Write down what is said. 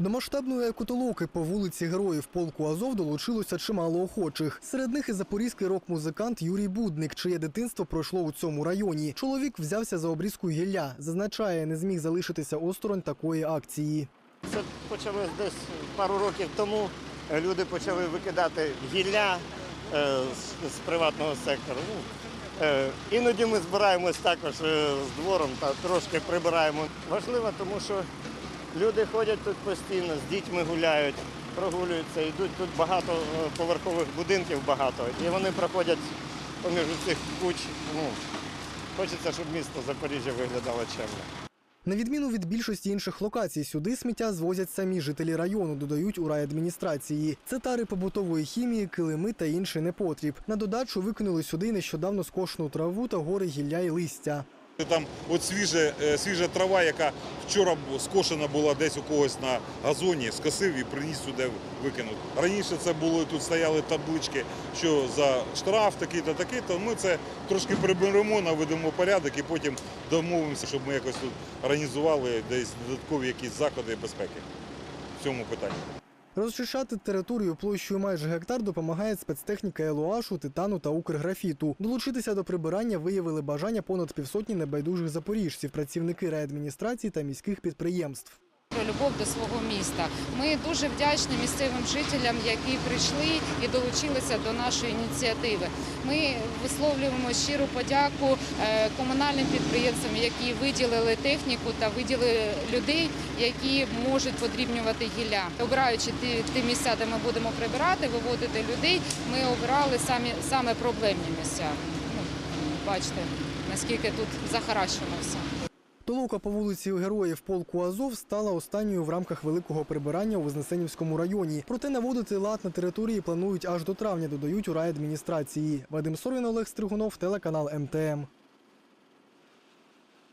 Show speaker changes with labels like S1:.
S1: До масштабної екотолоки по вулиці Героїв полку Азов долучилося чимало охочих. Серед них і запорізький рок-музикант Юрій Будник, чиє дитинство пройшло у цьому районі. Чоловік взявся за обрізку гілля. Зазначає, не зміг залишитися осторонь такої акції.
S2: Це почалось десь пару років тому. Люди почали викидати гілля е, з, приватного сектору. Ну, е, іноді ми збираємось також е, з двором та трошки прибираємо. Важливо, тому що люди ходять тут постійно, з дітьми гуляють, прогулюються, йдуть тут багато е, поверхових будинків багато, і вони проходять поміж цих куч. Ну, хочеться, щоб місто Запоріжжя виглядало чемно.
S1: На відміну від більшості інших локацій, сюди сміття звозять самі жителі району, додають у райадміністрації. Це тари побутової хімії, килими та інший непотріб. На додачу викинули сюди нещодавно скошену траву та гори гілля й листя.
S3: Там от свіже, е, свіжа трава, яка вчора скошена була десь у когось на газоні, скосив і приніс сюди викинув. Раніше це було тут стояли таблички, що за штраф такий-то, такий-то. Ми це трошки приберемо, наведемо порядок і потім домовимося, щоб ми якось тут організували десь додаткові якісь заходи безпеки в цьому питанні.
S1: Розчищати територію площею майже гектар допомагає спецтехніка ЕЛОАШу, титану та Укрграфіту. Долучитися до прибирання виявили бажання понад півсотні небайдужих запоріжців, працівники райадміністрації та міських підприємств.
S4: Про любов до свого міста. Ми дуже вдячні місцевим жителям, які прийшли і долучилися до нашої ініціативи. Ми висловлюємо щиру подяку е, комунальним підприємствам, які виділили техніку та виділили людей, які можуть подрібнювати гілля. Обираючи ті, ті місця, де ми будемо прибирати, виводити людей, ми обирали самі саме проблемні місця. Ну, бачите, наскільки тут захаращено все.
S1: Толока по вулиці Героїв полку Азов стала останньою в рамках великого прибирання у Вознесенівському районі. Проте наводити лад на території планують аж до травня, додають у райадміністрації. Вадим Сорин, Олег Стригунов, телеканал МТМ.